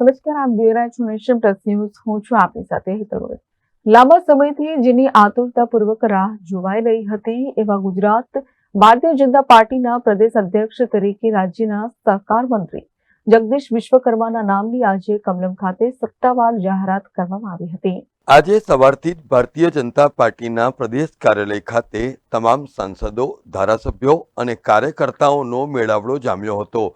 નમસ્કાર, આપ જોઈ રહ્યા છો નેશન પ્લસ ન્યૂઝ હું છું આપની સાથે હેતલ લાંબા સમયથી જેની આતુરતાપૂર્વક રાહ જોવાઈ રહી હતી એવા ગુજરાત ભારતીય જનતા પાર્ટીના પ્રદેશ અધ્યક્ષ તરીકે રાજ્યના સહકાર મંત્રી જગદીશ વિશ્વકર્માના નામની આજે કમલમ ખાતે સત્તાવાર જાહેરાત કરવામાં આવી હતી. આજે સવારથી જ ભારતીય જનતા પાર્ટીના પ્રદેશ કાર્યાલય ખાતે તમામ સાંસદો, ધારાસભ્યો અને કાર્યકર્તાઓનો મેળાવડો જામ્યો હતો.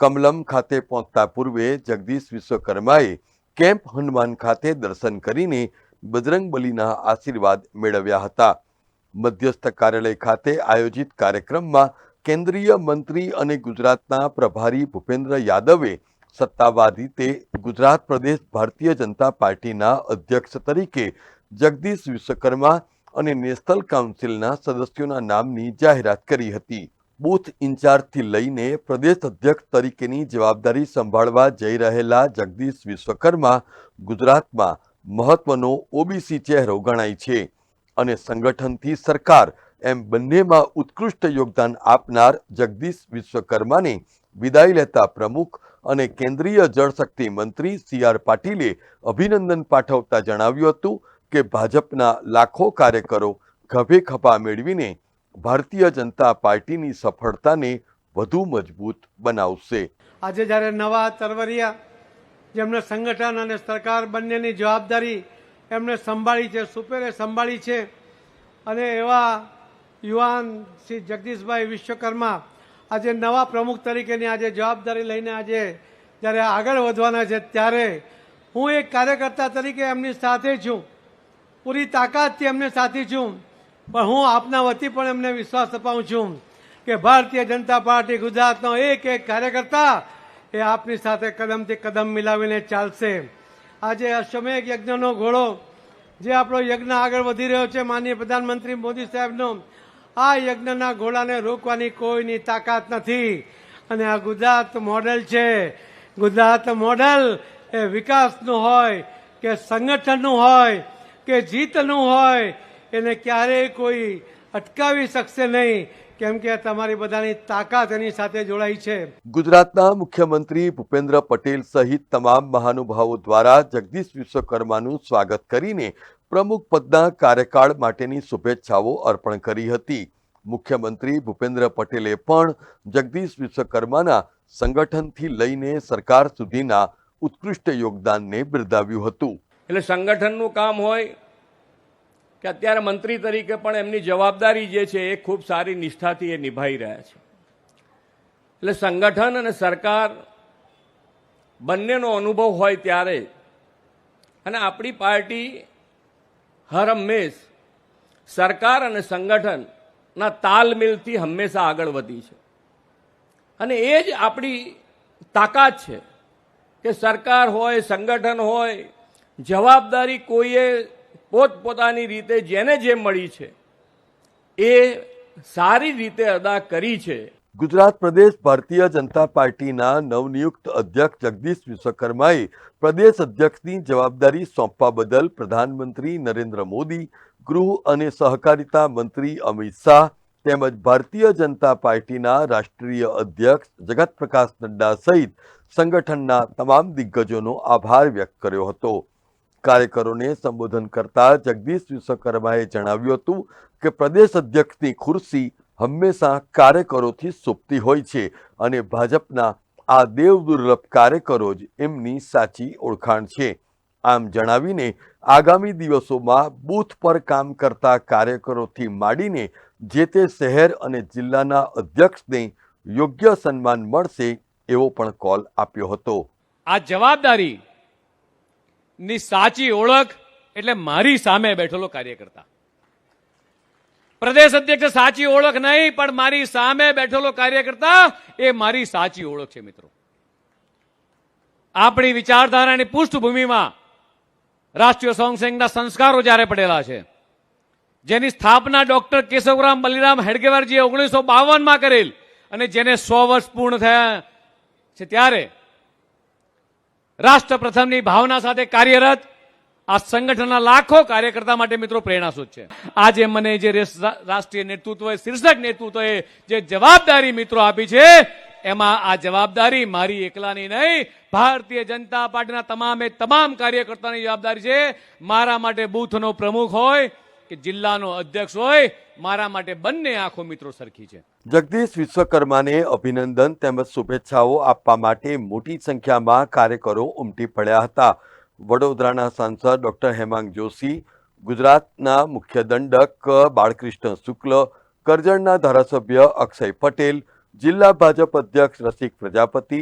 કમલમ ખાતે પહોંચતા પૂર્વે જગદીશ વિશ્વકર્માએ કેમ્પ હનુમાન ખાતે દર્શન કરીને બજરંગ બલીના આશીર્વાદ મેળવ્યા હતા. મધ્યસ્થ કાર્યાલય ખાતે આયોજિત કાર્યક્રમમાં કેન્દ્રીય મંત્રી અને ગુજરાતના પ્રભારી ભૂપેન્દ્ર યાદવે સત્તાવાર રીતે ગુજરાત પ્રદેશ ભારતીય જનતા પાર્ટીના અધ્યક્ષ તરીકે જગદીશ વિશ્વકર્મા અને નેશનલ કાઉન્સિલના સદસ્યોના નામની જાહેરાત કરી હતી. બૂથ ઇન્ચાર્જથી લઈને પ્રદેશ અધ્યક્ષ તરીકેની જવાબદારી સંભાળવા જઈ રહેલા જગદીશ વિશ્વકર્મા ગુજરાતમાં મહત્વનો ઓબીસી ચહેરો ગણાય છે અને સંગઠનથી સરકાર એમ બંનેમાં ઉત્કૃષ્ટ યોગદાન આપનાર જગદીશ વિશ્વકર્માને વિદાય લેતા પ્રમુખ અને કેન્દ્રીય જળશક્તિ મંત્રી સી આર પાટીલે અભિનંદન પાઠવતા જણાવ્યું હતું કે ભાજપના લાખો કાર્યકરો ખભે ખભા મેળવીને ભારતીય જનતા પાર્ટીની સફળતાને વધુ મજબૂત બનાવશે. આજે જ્યારે નવા તરવરિયા, જેમને સંગઠન અને સરકાર બંનેની જવાબદારી એમણે સંભાળી છે, સુપેરે સંભાળી છે, અને એવા યુવાન શ્રી જગદીશભાઈ વિશ્વકર્મા આજે નવા પ્રમુખ તરીકેની આજે જવાબદારી લઈને આજે જ્યારે આગળ વધવાના છે, ત્યારે હું એક કાર્યકર્તા તરીકે એમની સાથે છું. પૂરી તાકાતથી એમને સાથે છું. પણ હું આપના વતી પણ એમને વિશ્વાસ અપાવું છું કે ભારતીય જનતા પાર્ટી ગુજરાતનો એક એક કાર્યકર્તા એ આપની સાથે કદમથી કદમ મિલાવીને ચાલશે. આજે અશ્વમેઘ યજ્ઞનો ઘોડો, જે આપણો યજ્ઞ આગળ વધી રહ્યો છે, માનનીય પ્રધાનમંત્રી મોદી સાહેબનો, આ યજ્ઞના ઘોડાને રોકવાની કોઈની તાકાત નથી. અને આ ગુજરાત મોડેલ છે. ગુજરાત મોડેલ એ વિકાસનું હોય, કે સંગઠનનું હોય, કે જીતનું હોય એને ક્યારેય કોઈ અટકાવી શકશે નહીં કેમ કે તમારી બધાની તાકાત એની સાથે જોડાઈ છે. ગુજરાતના મુખ્યમંત્રી ભૂપેન્દ્ર પટેલ સહિત તમામ મહાનુભાવો દ્વારા જગદીશ વિશ્વકર્માનું સ્વાગત કરીને પ્રમુખ પદના કાર્યકાળ માટેની શુભેચ્છાઓ અર્પણ કરી હતી. મુખ્યમંત્રી ભૂપેન્દ્ર પટેલે પણ જગદીશ વિશ્વકર્માના સંગઠનથી લઈને સરકાર સુધીના ઉત્કૃષ્ટ યોગદાનને બિરદાવ્યું હતું. એટલે સંગઠનનું કામ હોય કે અત્યારે મંત્રી તરીકે પણ એમની જવાબદારી જે છે એ ખૂબ સારી નિષ્ઠાથી એ નિભાવી રહ્યા છે. એટલે સંગઠન અને સરકાર બંનેનો અનુભવ હોય ત્યારે અને આપણી પાર્ટી હર હંમેશ સરકાર અને સંગઠનના તાલમેલથી હંમેશા આગળ વધી છે. અને એ જ આપણી તાકાત છે કે સરકાર હોય, સંગઠન હોય, જવાબદારી કોઈએ પોતપોતાની રીતે જેને જે મળી છે, એ સારી રીતે અદા કરી છે. ગુજરાત પ્રદેશ ભારતીય જનતા પાર્ટીના નવનિયુક્ત અધ્યક્ષ જગદીશ વિશ્વકર્માએ પ્રદેશ અધ્યક્ષની જવાબદારી સોંપવા બદલ પ્રધાનમંત્રી નરેન્દ્ર મોદી, ગૃહ અને સહકારિતા મંત્રી અમિત શાહ તેમજ ભારતીય જનતા પાર્ટીના રાષ્ટ્રીય અધ્યક્ષ જગત પ્રકાશ નડ્ડા સહિત સંગઠનના તમામ દિગ્ગજોનો આભાર વ્યક્ત કર્યો હતો. કાર્યકરોને સંબોધન કરતા જગદીશ વિશ્વકર્માએ જણાવ્યું હતું કે પ્રદેશ અધ્યક્ષની ખુરશી હંમેશા કાર્યકરોથી સોંપતી હોય છે અને ભાજપના આ દેવ દુર્લભ કાર્યકરો જ એમની સાચી ઓળખાણ છે. આમ જણાવીને આગામી દિવસોમાં બૂથ પર કામ કરતા કાર્યકરોથી માંડીને જે તે શહેર અને જિલ્લાના અધ્યક્ષને યોગ્ય સન્માન મળશે એવો પણ કોલ આપ્યો હતો. આ જવાબદારી ની સાચી ઓળખ એટલે મારી સામે બેઠેલો કાર્યકર્તા. પ્રદેશ અધ્યક્ષ સાચી ઓળખ નહીં, પણ મારી સામે બેઠેલો કાર્યકર્તા એ મારી સાચી ઓળખ છે, મિત્રો. આપણી વિચારધારાની પૃષ્ઠભૂમિમાં રાષ્ટ્રીય સ્વયંસેવકના સંસ્કારો જ્યારે પડેલા છે, જેની સ્થાપના ડોક્ટર કેશવરામ બલિરામ હેડગેવારજીએ ઓગણીસો બાવનમાં કરેલ અને જેને સો વર્ષ પૂર્ણ થયા છે ત્યારે રાષ્ટ્ર પ્રથમની ભાવના સાથે કાર્યરત આ સંગઠનના લાખો કાર્યકર્તા માટે મિત્રો પ્રેરણાસ્ત્રોત છે. આજે મને જે રાષ્ટ્રીય નેતૃત્વએ, શીર્ષક નેતૃત્વએ જે જવાબદારી મિત્રો આપી છે, એમાં આ જવાબદારી મારી એકલાની નહીં, ભારતીય જનતા પાર્ટીના તમામે તમામ કાર્યકર્તાની જવાબદારી છે. મારા માટે બૂથનો પ્રમુખ હોય કે જિલ્લાનો અધ્યક્ષ હોય, મારા માટે બંને આંખો મિત્રો સરખી છે. જગદીશ વિશ્વકર્માને અભિનંદન તેમજ શુભેચ્છાઓ આપવા માટે મોટી સંખ્યામાં કાર્યકરો ઉમટી પડ્યા હતા. વડોદરાના સાંસદ ડોક્ટર હેમાંગ જોશી, ગુજરાતના મુખ્ય દંડક બાળકૃષ્ણ શુક્લ, કરજણના ધારાસભ્ય અક્ષય પટેલ, જિલ્લા ભાજપ અધ્યક્ષ રસિક પ્રજાપતિ,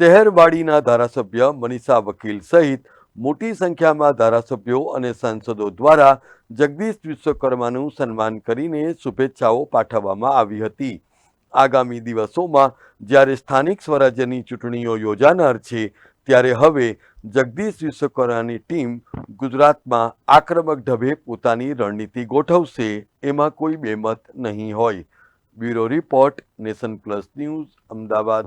શહેરવાડીના ધારાસભ્ય મનીષા વકીલ સહિત મોટી સંખ્યામાં ધારાસભ્યો અને સાંસદો દ્વારા જગદીશ વિશ્વકર્માનું સન્માન કરીને શુભેચ્છાઓ પાઠવવામાં આવી હતી. આગામી દિવસોમાં જ્યારે સ્થાનિક સ્વરાજ્યની ચૂંટણીઓ યોજાનાર છે, ત્યારે હવે જગદીશ વિશ્વકર્માની ટીમ ગુજરાતમાં આક્રમક ઢબે પોતાની રણનીતિ ગોઠવશે, એમાં કોઈ બેમત નહીં હોય. Bureau report Nation plus news, Ahmedabad.